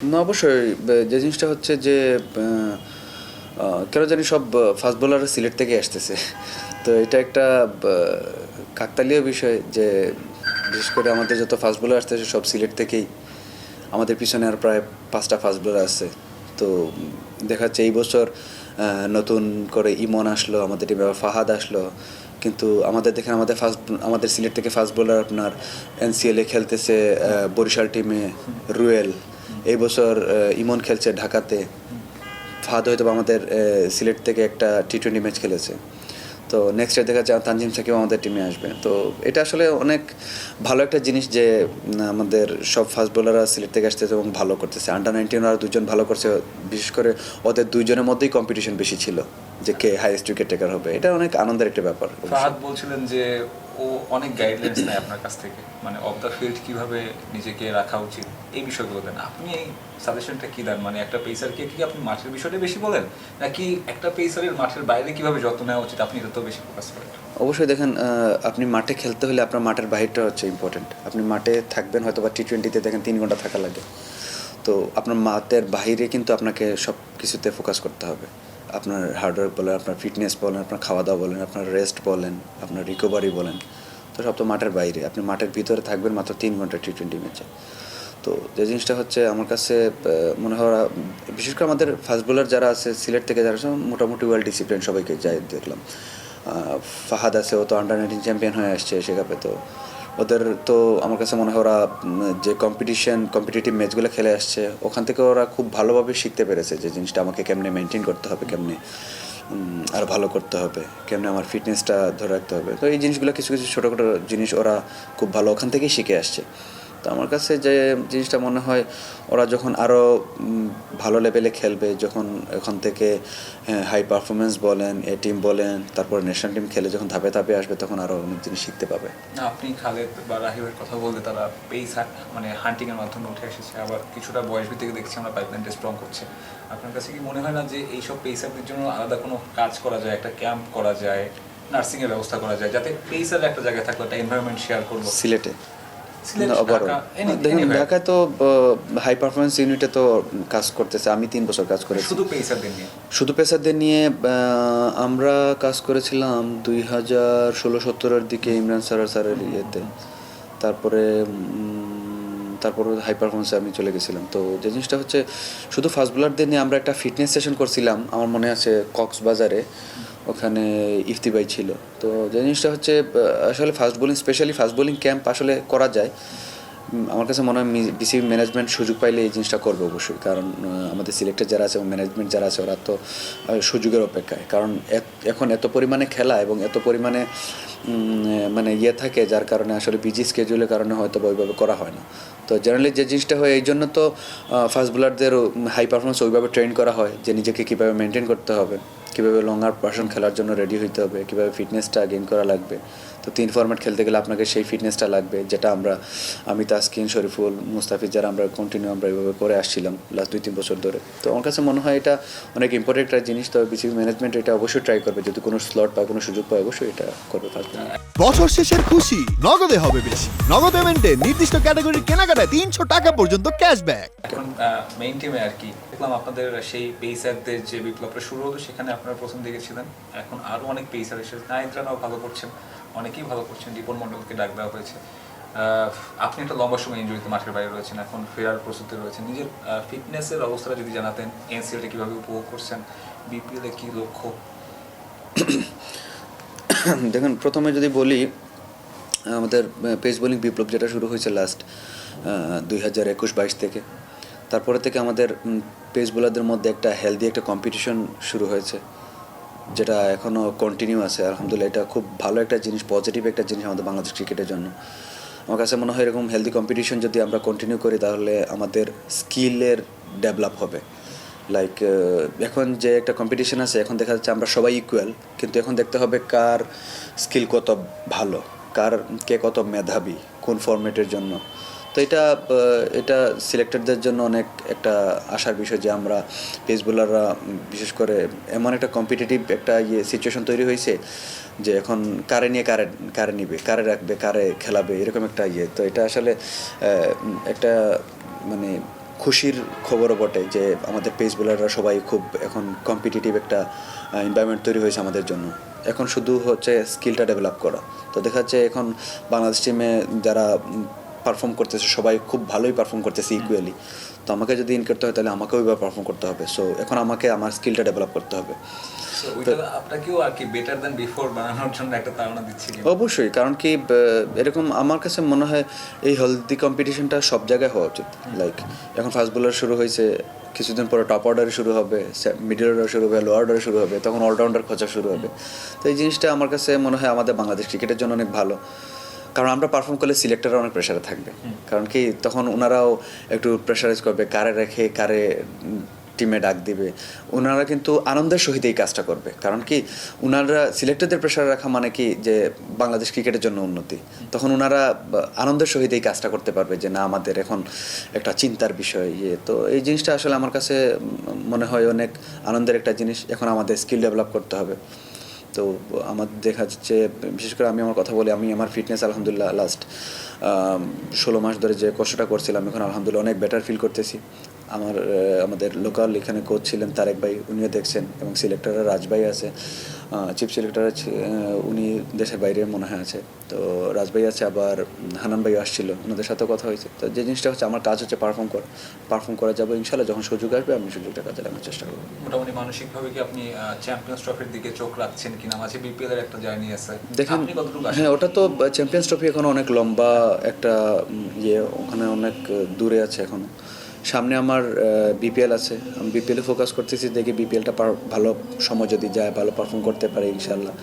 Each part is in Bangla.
না, অবশ্যই যে জিনিসটা হচ্ছে যে কেন জানি সব ফাস্ট বোলার সিলেট থেকে আসতেছে। তো এটা একটা কাকতালীয় বিষয় যে, বিশেষ করে আমাদের যত ফাস্ট বোলার আসতেছে, সব সিলেট থেকেই আমাদের পিছনে আর প্রায় পাঁচটা ফাস্ট বোলার আছে। তো, দেখা যাচ্ছে এই বছর নতুন করে ইমন আসলো, আমাদের টিমে ফাহাদ আসলো। কিন্তু আমাদের দেখেন, আমাদের ফার্স্ট আমাদের সিলেট থেকে ফাস্ট বোলার আপনার এনসিএলে খেলতেছে বরিশাল টিমে রুয়েল। এই বছর ইমন খেলছে ঢাকাতে। ফাহাদ হয়তো আমাদের সিলেট থেকে একটা টি টোয়েন্টি ম্যাচ খেলেছে। তো নেক্সট ইয়ার দেখা যায় তানজিম সাকিব আমাদের টিমে আসবে। তো এটা আসলে অনেক ভালো একটা জিনিস যে আমাদের সব ফাস্ট বোলাররা সিলেট থেকে আসতেছে এবং ভালো করতেছে। আন্ডার নাইনটিন আর দুজন ভালো করছে, বিশেষ করে ওদের দুইজনের মধ্যেই কম্পিটিশন বেশি ছিল, যে কে হাইয়েস্ট উইকেট টেকার হবে। এটা অনেক আনন্দের একটা ব্যাপার। বলছিলেন যে ও অনেক গাইডলাইন্স নেয় আপনার কাছ থেকে মানে অফ দ্য ফিল্ড কীভাবে নিজেকে রাখা উচিত, এই বিষয়গুলো দেন। আপনি এই সাজেশনটা কী দেন? মানে একটা পেসারকে কি আপনি মাঠের বিষয়টা বেশি বলেন, নাকি একটা পেসারের মাঠের বাইরে কীভাবে যত্ন নেওয়া উচিত? আপনি এটা তো বেশি ফোকাস করেন। অবশ্যই দেখেন আপনি মাঠে খেলতে হলে আপনার মাঠের বাহিরটা হচ্ছে ইম্পর্টেন্ট আপনি মাঠে থাকবেন, হয়তো বা টি টোয়েন্টিতে দেখেন তিন ঘণ্টা থাকা লাগে। তো আপনার মাঠের বাহিরে কিন্তু আপনাকে সব কিছুতে ফোকাস করতে হবে। আপনার হার্ডওয়ার্ক বলেন, আপনার ফিটনেস বলেন, আপনার খাওয়া দাওয়া বলেন, আপনার রেস্ট বলেন, আপনার রিকভারি বলেন, তো সব তো মাঠের বাইরে। আপনি মাঠের ভিতরে থাকবেন মাত্র তিন ঘণ্টা টি টোয়েন্টি ম্যাচে তো যে জিনিসটা হচ্ছে আমার কাছে মনে হয় বিশেষ করে আমাদের ফাস্ট বোলার যারা আছে, সিলেট থেকে যারা আছে, মোটামুটি ওয়েল ডিসিপ্লিন সবাইকে যাই দেখলাম। ফাহাদ আছে, ও তো আন্ডার নাইনটিন চ্যাম্পিয়ন হয়ে আসছে সে কাপে তো ওদের তো আমার কাছে মনে হয় ওরা যে কম্পিটিশন কম্পিটিটিভ ম্যাচগুলো খেলে আসছে, ওখান থেকে ওরা খুব ভালোভাবে শিখতে পেরেছে যে জিনিসটা আমাকে কেমনে মেনটেন করতে হবে, কেমনে আর ভালো করতে হবে, কেমনে আমার ফিটনেসটা ধরে রাখতে হবে। তো এই জিনিসগুলো কিছু কিছু ছোটো ছোটো জিনিস ওরা খুব ভালো ওখান থেকেই শিখে আসছে। আমার কাছে যে জিনিসটা মনে হয় ওরা যখন আরও ভালো লেভেলে খেলবে যখন এখান থেকে হাই পারফরমেন্স বলেন এ টিম বলেন তারপর ন্যাশনাল টিম খেলে যখন ধাপে ধাপে আসবে তখন আরও অনেক জিনিস শিখতে পাবে। না, আপনি খালেদ বা রাহিবের কথা বলতে তারা পেস মানে হান্টিংয়ের মাধ্যমে উঠে এসেছে। আবার কিছুটা বয়স ভিত্তিকে দেখছি আমরা পাইপলাইনটা স্ট্রং করছে। আপনার কাছে কি মনে হয় না যে এইসব পেসারদের জন্য আলাদা কোনো কাজ করা যায় একটা ক্যাম্প করা যায় নার্সিংয়ের ব্যবস্থা করা যায় যাতে পেসার একটা জায়গায় থাকল একটা এনভায়রনমেন্ট শেয়ার করব? সিলেটে। দেখুন ঢাকায় তো হাই পারফরমেন্স ইউনিটে তো কাজ করতেছে আমি তিন বছর কাজ করেছি। শুধু পেসারদের নিয়ে? শুধু পেশাদের নিয়ে আহ, আমরা কাজ করেছিলাম দুই হাজার ষোলো সত্তরের দিকে ইমরান স্যার স্যারের ইয়েতে। তারপরে তারপরে হাই পারফরমেন্সে আমি চলে গেছিলাম। তো যে জিনিসটা হচ্ছে শুধু ফাস্ট বোলারদের নিয়ে আমরা একটা ফিটনেস সেশন করছিলাম আমার মনে আছে কক্সবাজারে ওখানে ইফতিবাই ছিল। তো যে জিনিসটা হচ্ছে আসলে fast bowling specially fast bowling camp আসলে করা যায়। আমার কাছে মনে হয় বিসিবি ম্যানেজমেন্ট সুযোগ পাইলে এই জিনিসটা করবে অবশ্যই। কারণ আমাদের সিলেক্টেড যারা আছে এবং ম্যানেজমেন্ট যারা আছে, ওরা তো সুযোগের অপেক্ষায়। কারণ এখন এত পরিমাণে খেলা এবং এত পরিমাণে মানে ইয়ে থাকে, যার কারণে আসলে বিজি স্কেজুলের কারণে হয়তো ওইভাবে করা হয় না। তো জেনারেলি যে জিনিসটা হয়, এই জন্য তো ফাস্ট বোলারদের হাই পারফরমেন্স ওইভাবে ট্রেন করা হয়, যে নিজেকে কীভাবে মেনটেন করতে হবে, কীভাবে লঙ্গার পার্সন খেলার জন্য রেডি হইতে হবে, কীভাবে ফিটনেসটা গেইন করা লাগবে। তো তিন ফরম্যাট খেলতে গেলে আপনাকে সেই ফিটনেসটা লাগবে যেটা আমরা আমি তাসকিন শরীফুল মুস্তাফিজ যারা আমরা কন্টিনিউ আমরা এইভাবে করে আসছিলাম লাস্ট দুই তিন বছর ধরে। তো আমার কাছে মনে হয় এটা অনেক ইম্পর্টেন্ট একটা জিনিস তবে বিসিবি ম্যানেজমেন্ট এটা অবশ্যই ট্রাই করবে। যদি কোনো স্লট পায় কোনো সুযোগ পায় অবশ্যই এটা করবে ফার্স্ট বছর শেষের খুশি নগদে হবে বেশি। নগদ পেমেন্টে নির্দিষ্ট ক্যাটাগরির কেনাকাটায় তিনশো টাকা পর্যন্ত ক্যাশব্যাক এখন মেইন টিমে আর কি দেখলাম আপনাদের সেই পেসারদের যে বিপ্লবটা শুরু হলো সেখানে আপনারা প্রথম দিকে ছিলেন। এখন আরও অনেক পেসার এসেছে। নাইদ্রানাও ভালো করছেন। অনেকেই ভালো করছেন দীপন মণ্ডলকে ডাক দেওয়া হয়েছে। আপনি একটা লম্বা সময় ইঞ্জুরিতে মাঠের বাইরে রয়েছেন, এখন ফেরার প্রস্তুতি রয়েছেন। নিজের ফিটনেসের অবস্থাটা যদি জানাতেন এনসিএলটা কীভাবে উপভোগ করছেন বিপিএল কি লক্ষ্য? দেখুন, প্রথমে যদি বলি, আমাদের পেস বোলিং বিপ্লব যেটা শুরু হয়েছে লাস্ট দুই হাজার একুশ বাইশ থেকে। তারপরে থেকে আমাদের পেস বোলারদের মধ্যে একটা হেলদি একটা কম্পিটিশন শুরু হয়েছে। যেটা এখনও কন্টিনিউ আছে, আলহামদুলিল্লাহ এটা খুব ভালো একটা জিনিস পজিটিভ একটা জিনিস আমাদের বাংলাদেশ ক্রিকেটের জন্য। আমার কাছে মনে হয় এরকম হেলদি কম্পিটিশন যদি আমরা কন্টিনিউ করি, তাহলে আমাদের স্কিলের ডেভেলপ হবে। লাইক এখন যে একটা কম্পিটিশন আছে, এখন দেখা যাচ্ছে আমরা সবাই ইকুয়াল কিন্তু এখন দেখতে হবে কার স্কিল কত ভালো, কার কে কত মেধাবী, কোন ফরম্যাটের জন্য। তো এটা এটা সিলেক্টেডদের জন্য অনেক একটা আশার বিষয় যে আমরা পেস বোলাররা বিশেষ করে এমন একটা কম্পিটিটিভ একটা ইয়ে সিচুয়েশন তৈরি হয়েছে যে এখন কারে নিয়ে কারে কারে নিবে, কারে রাখবে, কারে খেলাবে, এরকম একটা ইয়ে। তো এটা আসলে একটা মানে খুশির খবরও বটে যে আমাদের পেস বোলাররা সবাই খুব এখন কম্পিটিটিভ একটা এনভায়রনমেন্ট তৈরি হয়েছে আমাদের জন্য। এখন শুধু হচ্ছে স্কিলটা ডেভেলপ করা। তো দেখা যাচ্ছে এখন বাংলাদেশ টিমে যারা পারফর্ম করতেছে সবাই খুব ভালোই পারফর্ম করতেছে ইকুয়ালি তো আমাকে যদি ইন করতে হয় তাহলে আমাকেও এবার পারফর্ম করতে হবে। সো এখন আমাকে আমার স্কিলটা ডেভেলপ করতে হবে। অবশ্যই কারণ কি এরকম আমার কাছে মনে হয় এই হেলদি কম্পিটিশনটা সব জায়গায় হওয়া উচিত। লাইক এখন ফাস্ট বোলার শুরু হয়েছে কিছুদিন পরে টপ অর্ডারে শুরু হবে মিডল অর্ডার শুরু হবে লো অর্ডারে শুরু হবে তখন অলরাউন্ডার খোঁজা শুরু হবে। তো এই জিনিসটা আমার কাছে মনে হয় আমাদের বাংলাদেশ ক্রিকেটের জন্য অনেক ভালো। কারণ আমরা পারফর্ম করলে সিলেক্টররা অনেক প্রেশারে থাকবে। কারণ কি তখন ওনারাও একটু প্রেশারাইজ করবে কারে রেখে কারে টিমে ডাক দিবে। ওনারা কিন্তু আনন্দের সহিত এই কাজটা করবে। কারণ কি ওনারা সিলেক্টরদের প্রেশার রাখা মানে কি যে বাংলাদেশ ক্রিকেটের জন্য উন্নতি। তখন ওনারা আনন্দের সহিত এই কাজটা করতে পারবে যে না আমাদের এখন একটা চিন্তার বিষয় ইয়ে। তো এই জিনিসটা আসলে আমার কাছে মনে হয় অনেক আনন্দের একটা জিনিস। এখন আমাদের স্কিল ডেভেলপ করতে হবে। তো আমার দেখা যাচ্ছে, বিশেষ করে আমি আমার কথা বলি, আমি আমার ফিটনেস আলহামদুলিল্লাহ লাস্ট ষোলো মাস ধরে যে কষ্টটা করছিলাম, এখন আলহামদুলিল্লাহ অনেক বেটার ফিল করতেছি। আমার আমাদের লোকাল এখানে কোচ ছিলেন তারেক ভাই, উনিও দেখছেন এবং সিলেক্টররা রাজভাই আছে। চিফ সিলেক্টর আছে উনি দেশের বাইরে মনে হয় আছে। তো রাজভাই আছে আবার হানান ভাই আসছিল ওনাদের সাথে কথা হয়েছে। তো যে জিনিসটা হচ্ছে আমার কাজ হচ্ছে পারফর্ম করা। পারফর্ম করা যাব ইনশাল্লাহ যখন সুযোগ আসবে আমি সুযোগটা কাজে লাগানোর চেষ্টা করব। মোটামুটি মানসিকভাবে কি আপনি চ্যাম্পিয়ন্স ট্রফির দিকে চোখ রাখছেন কিনা? মাঝে বিপিএল এর একটা জার্নি আছে। দেখেন হ্যাঁ ওটা তো চ্যাম্পিয়ন্স ট্রফি এখন অনেক লম্বা একটা ইয়ে ওখানে অনেক দূরে আছে এখনও। সামনে আমার বিপিএল আছে। আমি বিপিএলে ফোকাস করতেছি দেখি বিপিএলটা ভালো সময় যদি যায় ভালো পারফর্ম করতে পারে ইনশাল্লাহ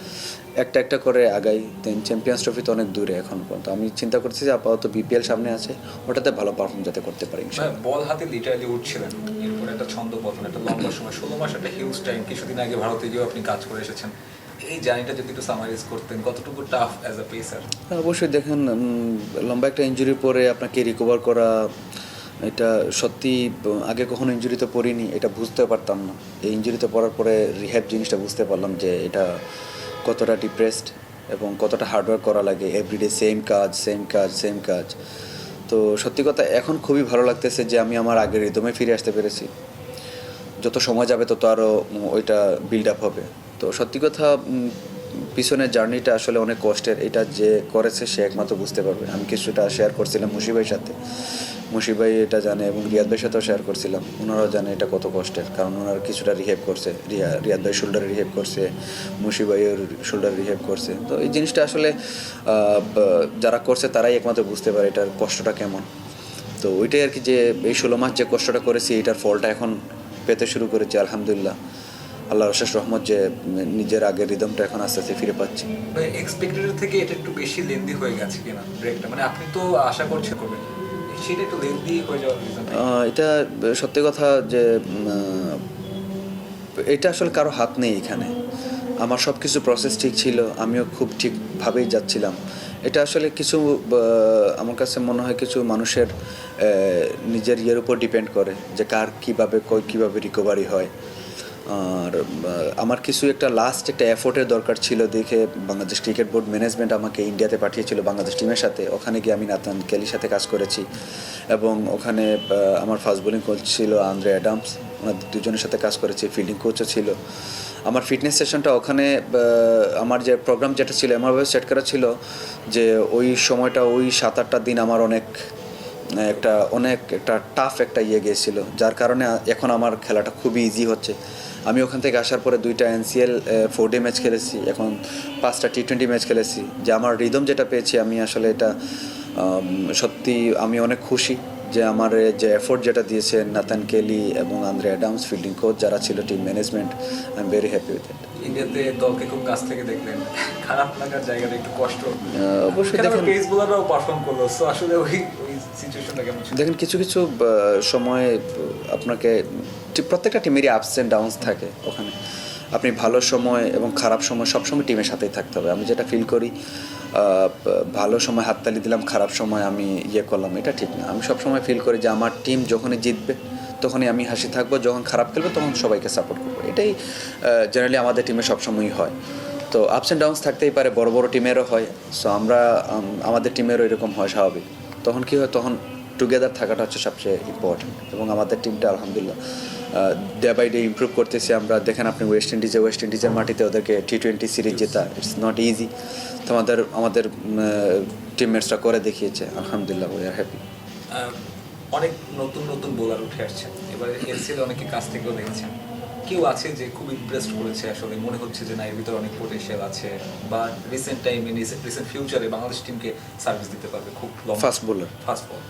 একটা একটা করে আগাই। দেন চ্যাম্পিয়ন্স ট্রফি তো অনেক দূরে এখন পর্যন্ত। আমি চিন্তা করতেছি যে আপাতত বিপিএল সামনে আছে। ওটাতে ভালো পারফর্ম যাতে করতে পারি বল হাতে লিটারালি উঠছিলেন। এরপর একটা ছন্দ পতন একটা লম্বা সময়। ষোলো মাস একটা হিউজ টাইম কিছুদিন আগে ভারতে গিয়েও আপনি কাজ করে এসেছেন। এই জার্নিটা যদি একটু সামারাইজ করতেন কতটুকু টাফ অ্যাজ আ পেসার অবশ্যই দেখেন লম্বা একটা ইঞ্জুরির পরে আপনাকে রিকভার করা এটা সত্যি, আগে কখনো ইঞ্জুরিতে পড়িনি, এটা বুঝতে পারতাম না। এই ইঞ্জুরিতে পড়ার পরে রিহ্যাব জিনিসটা বুঝতে পারলাম যে এটা কতটা ডিপ্রেসড এবং কতটা হার্ডওয়ার্ক করা লাগে। এভরিডে সেম কাজ সেম কাজ সেম কাজ। তো সত্যি কথা, এখন খুবই ভালো লাগতেছে যে আমি আমার আগের রিদমে ফিরে আসতে পেরেছি। যত সময় যাবে তত আরও ওইটা বিল্ড আপ হবে। তো সত্যি কথা পিছনের জার্নিটা আসলে অনেক কষ্টের। এটা যে করেছে সে একমাত্র বুঝতে পারবে। আমি কিছুটা শেয়ার করছিলাম মুশিবাইয়ের সাথে। মুশিবাই এটা জানে এবং রিয়াদ ভাইয়ের সাথেও শেয়ার করছিলাম। ওনারাও জানে এটা কত কষ্টের। কারণ ওনারা কিছুটা রিহেভ করছে। রিয়া, রিয়াদ ভাই শোল্ডারে রিহেভ করছে, মুশিবাইয়ের শোল্ডারে রিহেভ করছে। তো এই জিনিসটা আসলে যারা করছে তারাই একমাত্র বুঝতে পারে এটার কষ্টটা কেমন। তো ওইটাই আর কি যে এই ষোলো মাস যে কষ্টটা করেছি, এটার ফলটা এখন পেতে শুরু করেছি, আলহামদুলিল্লাহ। আল্লাহ রশেষ রহমত যে নিজের আগের রিদমটা এখন আস্তে আস্তে ফিরে পাচ্ছি। এক্সপেক্টেড থেকে এটা একটু বেশি লেন্দি হয়ে গেছে কিনা ব্রেকটা মানে আপনি তো আশা করছেন করবেন। সেটা একটু লেন্দি হয়ে যাওয়ার এটা সত্যি কথা যে এটা আসলে কারও হাত নেই এখানে। আমার সব কিছু প্রসেস ঠিক ছিল আমিও খুব ঠিকভাবেই যাচ্ছিলাম। এটা আসলে কিছু আমার কাছে মনে হয় কিছু মানুষের নিজের ইয়ের উপর ডিপেন্ড করে যে কার কীভাবে কই কীভাবে রিকভারি হয়। আর আমার কিছু একটা লাস্ট একটা এফোর্টের দরকার ছিল দেখে বাংলাদেশ ক্রিকেট বোর্ড ম্যানেজমেন্ট আমাকে ইন্ডিয়াতে পাঠিয়েছিল বাংলাদেশ টিমের সাথে। ওখানে গিয়ে আমি নাতান কেলির সাথে কাজ করেছি। এবং ওখানে আমার ফাস্ট বোলিং কোচ ছিল আন্দ্রে অ্যাডামস ওনাদের দুজনের সাথে কাজ করেছি ফিল্ডিং কোচও ছিল। আমার ফিটনেস সেশনটা ওখানে আমার যে প্রোগ্রাম যেটা ছিল এমনভাবে সেট করা ছিল যে ওই সময়টা, ওই সাত আটটা দিন আমার অনেক একটা অনেক একটা টাফ একটা ইয়ে গিয়েছিল যার কারণে এখন আমার খেলাটা খুবই ইজি হচ্ছে। আমি ওখান থেকে আসার পরে দুইটা এনসিএল ফোর ডে ম্যাচ খেলেছি এখন পাঁচটা টি টোয়েন্টি ম্যাচ খেলেছি। যে আমার রিদম যেটা পেয়েছি আমি আসলে এটা সত্যি আমি অনেক খুশি যে আমার যে এফোর্ট যেটা দিয়েছে নাতান কেলি এবং আন্দ্রে অ্যাডামস ফিল্ডিং কোচ যারা ছিল team management I am very happy with it ইন্ডিয়াতে দলকে খুব কাছ থেকে দেখলেন। খারাপ লাগার জায়গাটা একটু কষ্ট। অবশ্যই দেখেন পেস বোলাররাও পারফর্ম করল সো আসলে ওই দেখেন, কিছু কিছু সময় আপনাকে প্রত্যেকটা টিমেরই আপস অ্যান্ড ডাউনস থাকে ওখানে। আপনি ভালো সময় এবং খারাপ সময় সবসময় টিমের সাথেই থাকতে হবে। আমি যেটা ফিল করি ভালো সময় হাততালি দিলাম, খারাপ সময় আমি ইয়ে করলাম, এটা ঠিক না। আমি সবসময় ফিল করি যে আমার টিম যখনই জিতবে, তখনই আমি হাসি থাকব, যখন খারাপ খেলবে, তখন সবাইকে সাপোর্ট করব। এটাই জেনারেলি আমাদের টিমে সবসময়ই হয়। তো আপস অ্যান্ড ডাউনস থাকতেই পারে, বড় বড় টিমেরও হয়। সো আমরা আমাদের টিমেরও এরকম হয়, স্বাভাবিক। তখন কী হয়, তখন টুগেদার থাকাটা হচ্ছে সবচেয়ে ইম্পর্টেন্ট এবং আমাদের টিমটা আলহামদুলিল্লাহ ডে বাই ডে ইমপ্রুভ করতেছি আমরা। দেখেন আপনি ওয়েস্ট ইন্ডিজে ওয়েস্ট ইন্ডিজের মাটিতে ওদেরকে টি টোয়েন্টি সিরিজ জেতা ইটস নট ইজি তো আমাদের আমাদের টিমমেটসরা করে দেখিয়েছে, আলহামদুলিল্লাহ উই আর হ্যাপি অনেক নতুন নতুন বোলার উঠে আসছে এবারে এলসিএল অনেকে কাছ থেকেও দেখেছেন। কেউ আছে যে খুব ইমপ্রেসড করেছে আসলে? মনে হচ্ছে যে না এর ভিতরে অনেক পোটেনশিয়াল আছে বা রিসেন্ট টাইমে রিসেন্ট ফিউচারে বাংলাদেশ টিমকে সার্ভিস দিতে পারবে খুব Fast bowler. ফাস্ট বল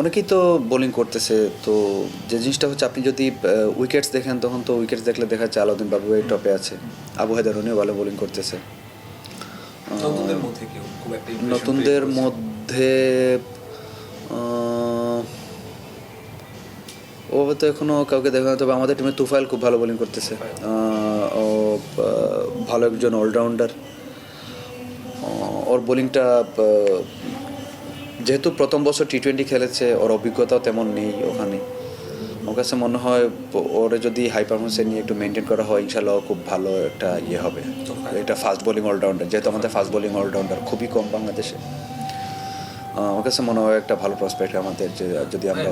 অনেকেই তো বোলিং করতেছে তো যে জিনিসটা হচ্ছে আপনি যদি উইকেটস দেখেন তখন তো উইকেটস দেখলে দেখা যাচ্ছে আলাউদ্দিন বাবু এই টপে আছে। আবু হায়দার উনিও ভালো বোলিং করতেছে। নতুনদের মধ্যে ওভাবে তো এখনও কাউকে দেখা না তবে আমাদের টিমে তুফাইল খুব ভালো বোলিং করতেছে। ও ভালো একজন অলরাউন্ডার ওর বোলিংটা যেহেতু প্রথম বছর টি টোয়েন্টি খেলেছে ওর অভিজ্ঞতাও তেমন নেই ওখানে। আমার কাছে মনে হয় ওরে যদি হাই পারফরমেন্সে নিয়ে একটু মেনটেন করা হয় ইনশাল্লাহ খুব ভালো একটা ইয়ে হবে। এটা ফাস্ট বোলিং অলরাউন্ডার যেহেতু আমাদের ফাস্ট বোলিং অলরাউন্ডার খুবই কম বাংলাদেশে। আমার কাছে মনে হয় একটা ভালো প্রসপেক্ট আমাদের যে যদি আমরা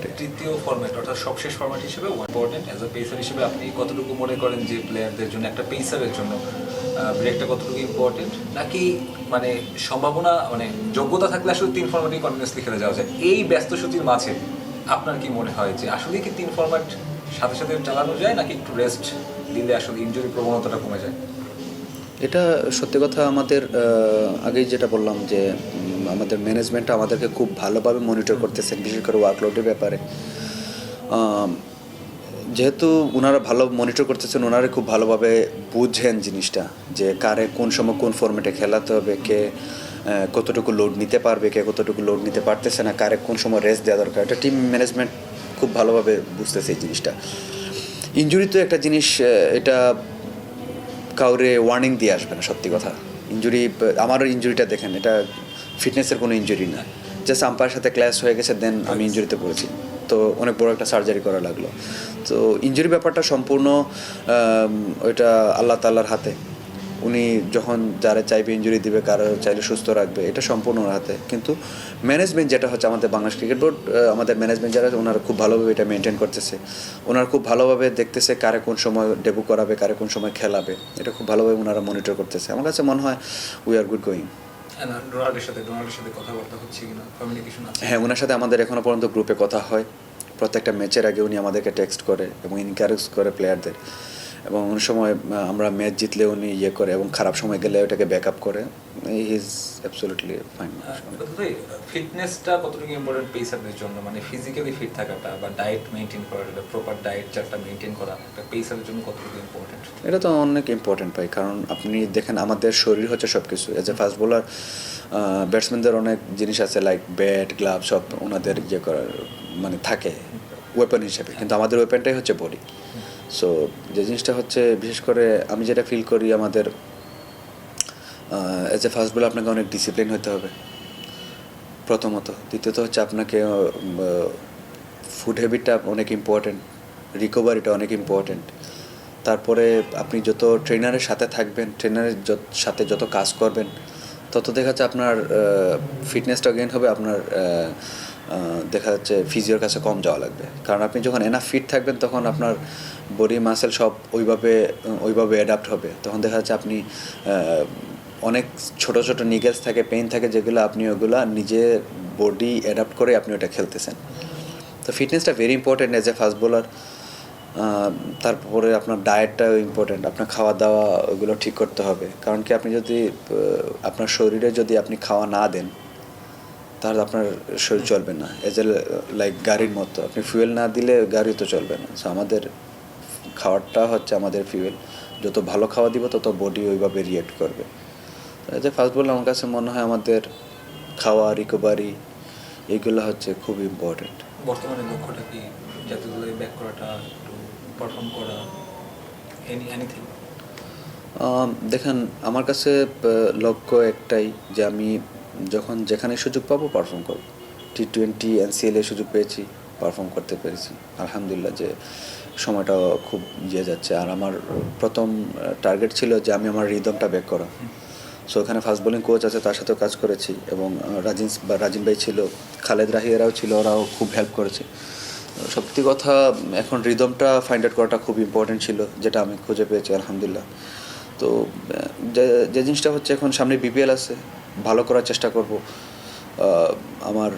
পারি। তৃতীয় ফরম্যাট অর্থাৎ সবশেষ ফরম্যাট হিসেবে ইম্পর্টেন্ট অ্যাজ আ পেসার হিসেবে আপনি কতটুকু মনে করেন যে প্লেয়ারদের জন্য একটা পেসারের জন্য ব্রেকটা কতটুকু ইম্পর্টেন্ট নাকি মানে সম্ভাবনা মানে যোগ্যতা থাকলে আসলে তিন ফরম্যাটই কন্টিনিউসলি খেলে যাওয়া যায়। এই ব্যস্ত সূচির মাঝে আপনার কি মনে হয় যে আসলে কি তিন ফরম্যাট সাথে সাথে চালানো যায় নাকি একটু রেস্ট দিলে আসলে ইনজুরি প্রবণতাটা কমে যায়? এটা সত্যি কথা আমাদের আগেই যেটা বললাম যে আমাদের ম্যানেজমেন্টটা আমাদেরকে খুব ভালোভাবে মনিটর করতেছেন, বিশেষ করে ওয়ার্কলোডের ব্যাপারে। যেহেতু ওনারা ভালো মনিটর করতেছেন ওনারা খুব ভালোভাবে বুঝেন জিনিসটা, যে কারে কোন সময় কোন ফর্মেটে খেলাতে হবে, কে কতটুকু লোড নিতে পারবে, কে কতটুকু লোড নিতে পারতেছে না, কারে কোন সময় রেস্ট দেওয়া দরকার। এটা টিম ম্যানেজমেন্ট খুব ভালোভাবে বুঝতেছে এই জিনিসটা। ইঞ্জুরি তো একটা জিনিস এটা কাউরে ওয়ার্নিং দিয়ে আসবে না সত্যি কথা। ইঞ্জুরি আমারও ইঞ্জুরিটা দেখেন এটা ফিটনেসের কোনো ইঞ্জুরি না। জাস্ট আম্পায়ার সাথে ক্ল্যাশ হয়ে গেছে দেন আমি ইঞ্জুরিতে পড়েছি। তো অনেক বড় একটা সার্জারি করা লাগল। তো ইঞ্জুরি ব্যাপারটা সম্পূর্ণ ওইটা আল্লাহ তাল্লার হাতে। উনি যখন যারা চাইবে ইঞ্জুরি দিবে কারও চাইলে সুস্থ রাখবে এটা সম্পূর্ণ ওনার হাতে। কিন্তু ম্যানেজমেন্ট যেটা হচ্ছে আমাদের বাংলাদেশ ক্রিকেট বোর্ড আমাদের ম্যানেজমেন্ট যারা ওনারা খুব ভালোভাবে এটা মেনটেন করতেছে। ওনারা খুব ভালোভাবে দেখতেছে কারে কোন সময় ডেবু করাবে কারে কোন সময় খেলাবে। এটা খুব ভালোভাবে ওনারা মনিটর করতেছে। আমার কাছে মনে হয় উই আর গুড গোয়িং হ্যাঁ ওনার সাথে আমাদের এখনও পর্যন্ত গ্রুপে কথা হয়। প্রত্যেকটা ম্যাচের আগে উনি আমাদেরকে টেক্সট করে এবং এনকারেজ করে প্লেয়ারদের এবং অনেক সময় আমরা ম্যাচ জিতলে উনি ইয়ে করে এবং খারাপ সময় গেলে ওটাকে ব্যাক আপ করে ইজ অ্যাবসোলুটলি ফাইন ফিটনেসটা কতটুকু ইম্পর্টেন্ট পেসারদের জন্য? মানে ফিজিক্যালি ফিট থাকাটা বা ডায়েট মেনটেন করা প্রপার ডায়েট চারটা মেনটেন করা একটা পেসারের জন্য কতটুকু ইম্পর্টেন্ট এটা তো অনেক ইম্পর্টেন্ট ভাই কারণ আপনি দেখেন আমাদের শরীর হচ্ছে সব কিছু এজ এ ফাস্ট বোলার ব্যাটসম্যানদের অনেক জিনিস আছে লাইক ব্যাট গ্লাভ সব ওনাদের ইয়ে করার মানে থাকে ওয়েপন হিসেবে। কিন্তু আমাদের ওয়েপনটাই হচ্ছে বডি সো যে জিনিসটা হচ্ছে, বিশেষ করে আমি যেটা ফিল করি আমাদের এজ এ ফাস্ট বোলার আপনাকে অনেক ডিসিপ্লিন হতে হবে। প্রথমত। দ্বিতীয়ত হচ্ছে আপনাকে ফুড হ্যাবিটটা অনেক ইম্পর্টেন্ট রিকভারিটা অনেক ইম্পর্টেন্ট তারপরে আপনি যত ট্রেনারের সাথে থাকবেন, ট্রেনারের সাথে যত কাজ করবেন, তত দেখা যাচ্ছে আপনার ফিটনেসটা গেইন হবে, আপনার দেখা যাচ্ছে ফিজিওর কাছে কম যাওয়া লাগবে। কারণ আপনি যখন এনা ফিট থাকবেন, তখন আপনার বডি মাসেল সব ওইভাবে ওইভাবে অ্যাডাপ্ট হবে। তখন দেখা যাচ্ছে আপনি অনেক ছোট ছোট নিগেলস থাকে পেন থাকে যেগুলো আপনি ওগুলো নিজে বডি অ্যাডাপ্ট করে আপনি ওটা খেলতেছেন। তো ফিটনেসটা very important as a fast bowler তারপরে আপনার ডায়েটটাও ইম্পর্টেন্ট আপনার খাওয়া দাওয়া ওগুলো ঠিক করতে হবে। কারণ কি আপনি যদি আপনার শরীরে যদি আপনি খাওয়া না দেন, তাহলে আপনার শরীর চলবে না। এজ এ লাইক গাড়ির মতো। আপনি ফুয়েল না দিলে গাড়ি তো চলবে না। সো আমাদের খাওয়ারটা হচ্ছে আমাদের ফুয়েল যত ভালো খাওয়া দিব তত বডি ওইভাবে রিয়েক্ট করবে। এজ এ ফাস্ট বল আমার কাছে মনে হয় আমাদের খাওয়া রিকভারি এইগুলো হচ্ছে খুব ইম্পর্টেন্ট বর্তমানে লক্ষ্যটা কি? জাতীয় ব্যাক করাটা একটু পারফর্ম করা এনি এনিথিং দেখেন আমার কাছে লক্ষ্য একটাই যে আমি যখন যেখানে সুযোগ পাবো পারফর্ম করব। টি টোয়েন্টি এনসিএল সুযোগ পেয়েছি। পারফর্ম করতে পেরেছি। আলহামদুলিল্লাহ যে সময়টা খুব ইয়ে যাচ্ছে। আর আমার প্রথম টার্গেট ছিল যে আমি আমার রিদমটা ব্যাক করা। সো ওখানে ফাস্ট বোলিং কোচ আছে, তার সাথেও কাজ করেছি এবং রাজিন বা রাজিন ভাই ছিল, খালেদ রাহিয়ারাও ছিল, ওরাও খুব হেল্প করেছে। সত্যি কথা, এখন রিদমটা ফাইন্ড আউট করাটা খুব ইম্পর্টেন্ট ছিল, যেটা আমি খুঁজে পেয়েছি, আলহামদুলিল্লাহ। তো যে জিনিসটা হচ্ছে এখন সামনে বিপিএল আছে, ভালো করার চেষ্টা করব। আমার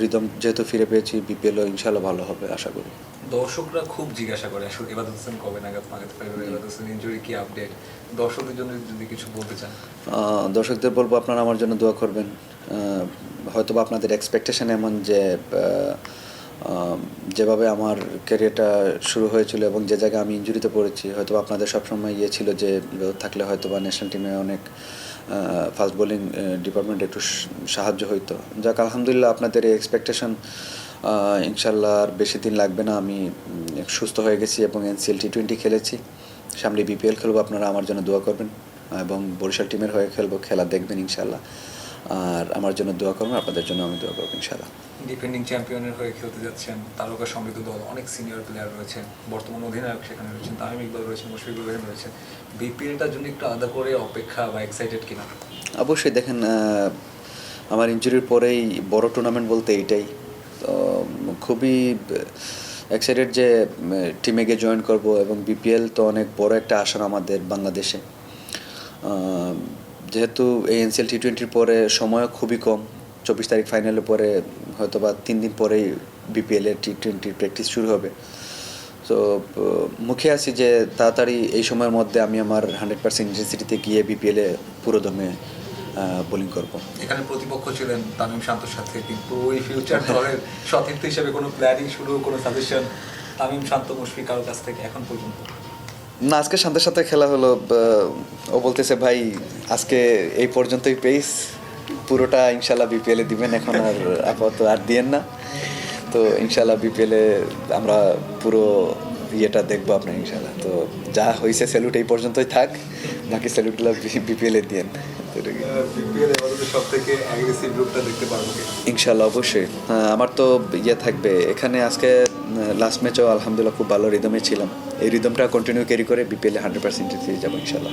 রিদম যেহেতু ফিরে পেয়েছি বিপিএলও ইনশাল্লাহ ভালো হবে আশা করি। দর্শকরা খুব জিজ্ঞাসা করে আসলে এবাদত হোসেন কবে নাগাদ মাগাতে পারবে এবাদত হোসেন ইনজুরি কি আপডেট দর্শকদের জন্য যদি কিছু বলতে চান। দর্শকদের বলব আপনারা আমার জন্য দোয়া করবেন। আহ, হয়তোবা আপনাদের এক্সপেকটেশন এমন যে যেভাবে আমার ক্যারিয়ারটা শুরু হয়েছিল এবং যে জায়গায় আমি ইঞ্জুরিতে পড়েছি হয়তো আপনাদের সবসময় ইয়ে ছিল যে থাকলে হয়তো বা ন্যাশনাল টিমে অনেক ফাস্ট বোলিং ডিপার্টমেন্ট একটু সাহায্য হইতো। যাক, আলহামদুলিল্লাহ আপনাদের এই এক্সপেকটেশন ইনশাল্লাহ আর বেশি দিন লাগবে না। আমি সুস্থ হয়ে গেছি এবং এনসিএল টি টোয়েন্টি খেলেছি। সামনে বিপিএল খেলব, আপনারা আমার জন্য দোয়া করবেন। এবং বরিশাল টিমের হয়ে খেলব, খেলা দেখবেন ইনশাল্লাহ আর আমার জন্য দোয়া করবেন আপনাদের জন্য আমি দোয়া করব ইনশাল্লাহ ডিফেন্ডিং চ্যাম্পিয়নের হয়ে খেলতে যাচ্ছেন তারকা সমৃদ্ধ দল অনেক সিনিয়র প্লেয়ার রয়েছেন বর্তমান অধিনায়ক সেখানে রয়েছেন তামিম ইকবাল রয়েছেন মুশফিকুর রহিম রয়েছেন। বিপিএলটার জন্য একটু আলাদা করে অপেক্ষা বা এক্সাইটেড কিনা? অবশ্যই দেখেন আমার ইঞ্জুরির পরেই বড় টুর্নামেন্ট বলতে এইটাই। তো খুবই এক্সাইটেড যে টিমে গিয়ে জয়েন করব এবং বিপিএল তো অনেক বড় একটা আসন আমাদের বাংলাদেশে। যেহেতু এই এনসিএল টি টোয়েন্টির পরে সময়ও খুবই কম, চব্বিশ তারিখ ফাইনালের পরে হয়তো বা তিন দিন পরেই বিপিএলের টি টোয়েন্টির প্র্যাকটিস শুরু হবে। তো মুখে আছি যে তাড়াতাড়ি এই সময়ের মধ্যে আমি আমার হান্ড্রেড পার্সেন্ট ইন্টেন্সিটিতে গিয়ে বিপিএলে পুরো দমে বোলিং করব। এখানে প্রতিপক্ষ ছিলেন তামিম শান্তর সাথে, কিন্তু ওই ফিউচার দলের সতীর্থ হিসেবে কোনো প্ল্যানিং শুরু, কোনো সাজেশন তামিম শান্ত মুশফিক কারও কাছ থেকে এখন পর্যন্ত? না আজকে সাথে সাথে খেলা হলো ও বলতেছে ভাই আজকে এই পর্যন্তই পেইস পুরোটা ইনশাল্লাহ বিপিএলে দিবেন এখন আর আপাতত আর দিয়েন না। তো ইনশাল্লাহ বিপিএলে আমরা পুরো ইয়েটা দেখব আপনার ইনশাল্লাহ তো যা হয়েছে স্যালুট এই পর্যন্তই থাক বাকি স্যালুটগুলো বিপিএলে কি? ইনশাল্লাহ অবশ্যই। আমার তো ইয়ে থাকবে। এখানে আজকে লাস্ট ম্যাচও আলহামদুলিল্লাহ খুব ভালো রিদমে ছিলাম। এই রিদমটা কন্টিনিউ ক্যারি করে বিপিএলে হান্ড্রেড পার্সেন্ট যাব ইনশাল্লাহ